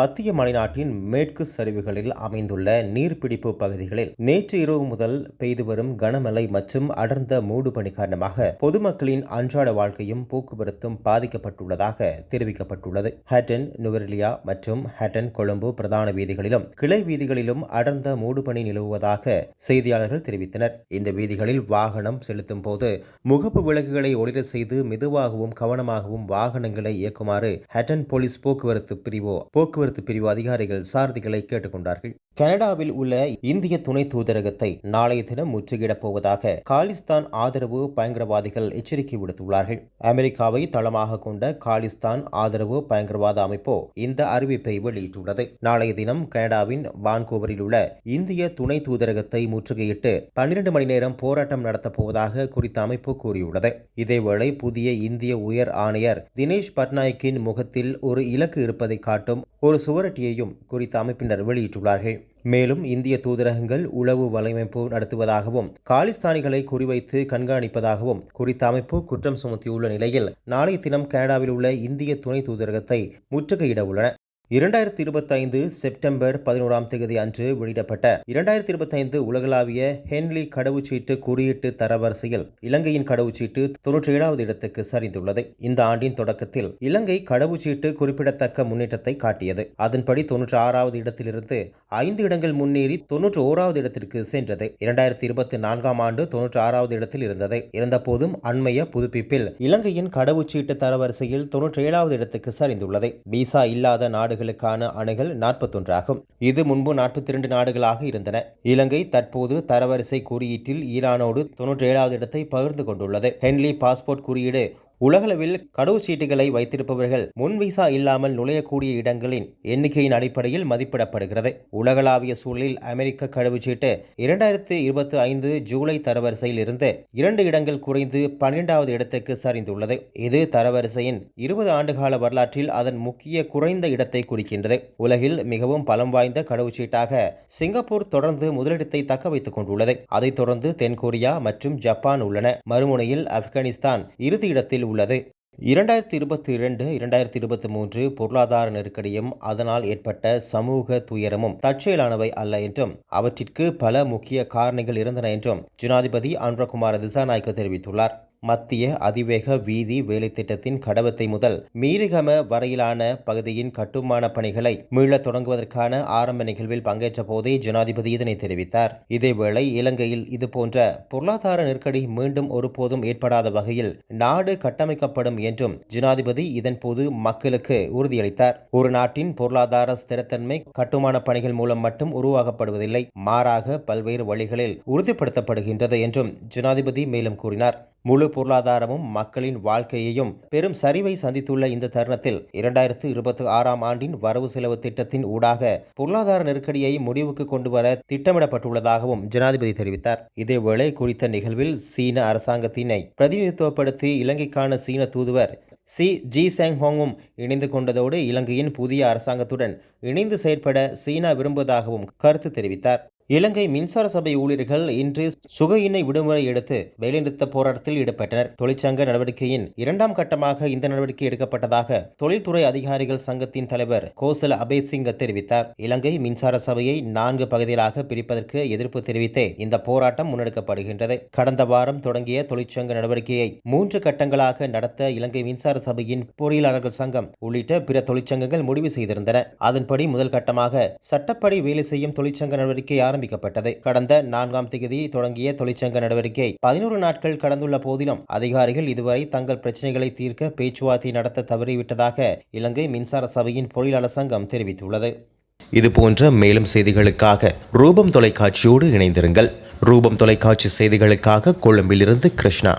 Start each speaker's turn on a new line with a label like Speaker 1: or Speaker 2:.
Speaker 1: மத்திய மலைநாட்டின் மேற்கு சரிவுகளில் அமைந்துள்ள நீர்பிடிப்பு பகுதிகளில் நேற்று இரவு முதல் பெய்து வரும் கனமழை மற்றும் அடர்ந்த மூடுபனி காரணமாக பொதுமக்களின் அன்றாட வாழ்க்கையும் போக்குவரத்தும் பாதிக்கப்பட்டுள்ளதாக தெரிவிக்கப்பட்டுள்ளது. ஹேட்டன் நுவரெலியா மற்றும் ஹட்டன் கொழும்பு பிரதான வீதிகளிலும் கிளை வீதிகளிலும் அடர்ந்த மூடுபனி நிலவுவதாக செய்தியாளர்கள் தெரிவித்தனர். இந்த வீதிகளில் வாகனம் செலுத்தும் போது முகப்பு விளக்குகளை ஒளிர செய்து மெதுவாகவும் கவனமாகவும் வாகனங்களை இயக்குமாறு ஹட்டன் போலீஸ் போக்குவரத்து பிரிவோ போக்குவரத்து போக்குவரத்து பிரிவு அதிகாரிகள் சாரதிகளை கேட்டுக்கொண்டார்கள். கனடாவில் உள்ள இந்திய துணை தூதரகத்தை நாளைய தினம் முற்றுகையிடப் போவதாக காலிஸ்தான் ஆதரவு பயங்கரவாதிகள் எச்சரிக்கை விடுத்துள்ளார்கள். அமெரிக்காவை தளமாக கொண்ட காலிஸ்தான் ஆதரவு பயங்கரவாத அமைப்போ இந்த அறிவிப்பை வெளியிட்டுள்ளது. நாளைய தினம் கனடாவின் வான்கோவரில் உள்ள இந்திய துணை தூதரகத்தை முற்றுகையிட்டு பன்னிரண்டு மணி நேரம் போராட்டம் நடத்தப் போவதாக குறித்த அமைப்பு கூறியுள்ளது. இதேவேளை புதிய இந்திய உயர் ஆணையர் தினேஷ் பட்நாயக்கின் முகத்தில் ஒரு இலக்கு இருப்பதை காட்டும் ஒரு சுவரட்டியையும் குறித்த அமைப்பினர் வெளியிட்டுள்ளார்கள். மேலும் இந்திய தூதரகங்கள் உளவு வலையமைப்பு நடத்துவதாகவும் காலிஸ்தானிகளை குறிவைத்து கண்காணிப்பதாகவும் குறித்த அமைப்பு குற்றம் சுமத்தியுள்ள நிலையில் நாளைய தினம் கனடாவில் உள்ள இந்திய துணை தூதரகத்தை முற்றுகையிட உள்ளன. இரண்டாயிரத்தி இருபத்தைந்து செப்டம்பர் பதினோராம் தேதி அன்று வெளியிடப்பட்ட இரண்டாயிரத்தி இருபத்தைந்து உலகளாவிய ஹென்லி கடவுச்சீட்டு குறியீட்டு தரவரிசையில் இலங்கையின் கடவுச்சீட்டு தொன்னூற்றி ஏழாவது இடத்துக்கு சரிந்துள்ளது. இந்த ஆண்டின் தொடக்கத்தில் இலங்கை கடவுச்சீட்டு குறிப்பிடத்தக்க முன்னேற்றத்தை காட்டியது. அதன்படி தொன்னூற்றி ஆறாவது இடத்திலிருந்து ஐந்து இடங்கள் முன்னேறி தொன்னூற்றி ஓராவது இடத்திற்கு சென்றது. இரண்டாயிரத்தி இருபத்தி நான்காம் ஆண்டு தொன்னூற்றி ஆறாவது இடத்தில் இருந்தது. இருந்தபோதும் அண்மைய புதுப்பிப்பில் இலங்கையின் கடவுச்சீட்டு தரவரிசையில் தொன்னூற்றி ஏழாவது இடத்துக்கு சரிந்துள்ளது. விசா இல்லாத நாடுகளுக்கான அணுகல் நாற்பத்தொன்றாகும். இது முன்பு நாற்பத்தி இரண்டு நாடுகளாக இருந்தன. இலங்கை தற்போது தரவரிசை குறியீட்டில் ஈரானோடு தொன்னூற்றி ஏழாவது இடத்தை பகிர்ந்து கொண்டுள்ளது. ஹென்லி பாஸ்போர்ட் குறியீடு உலகளவில் கடவுச்சீட்டுகளை வைத்திருப்பவர்கள் முன் விசா இல்லாமல் நுழையக்கூடிய இடங்களின் எண்ணிக்கையின் அடிப்படையில் மதிப்பிடப்படுகிறது. உலகளாவிய சூழலில் அமெரிக்க கடவுச்சீட்டு இரண்டாயிரத்து இருபத்தி ஐந்து ஜூலை தரவரிசையில் இருந்து இரண்டு இடங்கள் குறைந்து பன்னிரெண்டாவது இடத்துக்கு சரிந்துள்ளது. இது தரவரிசையின் இருபது ஆண்டுகால வரலாற்றில் அதன் முக்கிய குறைந்த இடத்தை குறிக்கின்றது. உலகில் மிகவும் பலம் வாய்ந்த கடவுச்சீட்டாக சிங்கப்பூர் தொடர்ந்து முதலிடத்தை தக்க வைத்துக் கொண்டுள்ளது. அதைத் தொடர்ந்து தென்கொரியா மற்றும் ஜப்பான் உள்ளன. மறுமுனையில் ஆப்கானிஸ்தான் இறுதி இடத்தில் உள்ளது. இரண்டாயிரத்தி இருபத்தி இரண்டு இரண்டாயிரத்தி இருபத்தி மூன்று பொருளாதார நெருக்கடியும் அதனால் ஏற்பட்ட சமூக துயரமும் தற்செயலானவை அல்ல என்றும் அவற்றிற்கு பல முக்கிய காரணிகள் இருந்தன என்றும் ஜனாதிபதி அன்ரகுமார் திசாநாயக்க தெரிவித்துள்ளார். மத்திய அதிவேக வீதி வேலை திட்டத்தின் கடவத்தை முதல் மீரிகம வரையிலான பகுதியின் கட்டுமான பணிகளை மீளத் தொடங்குவதற்கான ஆரம்ப நிகழ்வில் பங்கேற்ற போதே ஜனாதிபதி இதனை தெரிவித்தார். இதேவேளை இலங்கையில் இதுபோன்ற பொருளாதார நெருக்கடி மீண்டும் ஒருபோதும் ஏற்படாத வகையில் நாடு கட்டமைக்கப்படும் என்றும் ஜனாதிபதி இதன்போது மக்களுக்கு உறுதியளித்தார். ஒரு நாட்டின் பொருளாதார ஸ்திரத்தன்மை கட்டுமான பணிகள் மூலம் மட்டும் உருவாக்கப்படுவதில்லை. மாறாக பல்வேறு வழிகளில் உறுதிப்படுத்தப்படுகின்றது என்றும் ஜனாதிபதி மேலும் கூறினார். முழு பொருளாதாரமும் மக்களின் வாழ்க்கையையும் பெரும் சரிவை சந்தித்துள்ள இந்த தருணத்தில் இரண்டாயிரத்து இருபத்தி ஆறாம் ஆண்டின் வரவு செலவு திட்டத்தின் ஊடாக பொருளாதார நெருக்கடியை முடிவுக்கு கொண்டு வர திட்டமிடப்பட்டுள்ளதாகவும் ஜனாதிபதி தெரிவித்தார். இதேவேளை குறித்த நிகழ்வில் சீன அரசாங்கத்தினை பிரதிநிதித்துவப்படுத்தி இலங்கைக்கான சீன தூதுவர் சி. ஜி. சேங் ஹோங்கும் இணைந்து கொண்டதோடு இலங்கையின் புதிய அரசாங்கத்துடன் இணைந்து செயற்பட சீனா விரும்புவதாகவும் கருத்து தெரிவித்தார். இலங்கை மின்சார சபை ஊழியர்கள் இன்று சுகையினை விடுமுறை எடுத்து வேலைநிறுத்த போராட்டத்தில் ஈடுபட்டனர். தொழிற்சங்க நடவடிக்கையின் இரண்டாம் கட்டமாக இந்த நடவடிக்கை எடுக்கப்பட்டதாக தொழில்துறை அதிகாரிகள் சங்கத்தின் தலைவர் கோசல அபேசிங்க தெரிவித்தார். இலங்கை மின்சார சபையை நான்கு பகுதிகளாக பிரிப்பதற்கு எதிர்ப்பு தெரிவித்தே இந்த போராட்டம் முன்னெடுக்கப்படுகின்றது. கடந்த வாரம் தொடங்கிய தொழிற்சங்க நடவடிக்கையை மூன்று கட்டங்களாக நடத்த இலங்கை மின்சார சபையின் பொறியியலாளர்கள் சங்கம் உள்ளிட்ட பிற தொழிற்சங்கங்கள் முடிவு செய்திருந்தன. அதன்படி முதல் கட்டமாக சட்டப்படி வேலை செய்யும் தொழிற்சங்க நடவடிக்கை ஆரம்பிக்கப்பட்டது. கடந்த நான்காம் தேதி தொடங்கிய தொழிற்சங்க நடவடிக்கை. பதினோரு நாட்கள் கடந்துள்ள போதிலும் அதிகாரிகள் இதுவரை தங்கள் பிரச்சனைகளை தீர்க்க பேச்சுவார்த்தை நடத்த தவறிவிட்டதாக இலங்கை மின்சார சபையின் பொறியாளர் சங்கம் தெரிவித்துள்ளது. இதுபோன்ற மேலும் செய்திகளுக்காக ரூபம் தொலைக்காட்சியோடு இணைந்திருங்கள். ரூபம் தொலைக்காட்சி செய்திகளுக்காக கொழும்பிலிருந்து கிருஷ்ணா.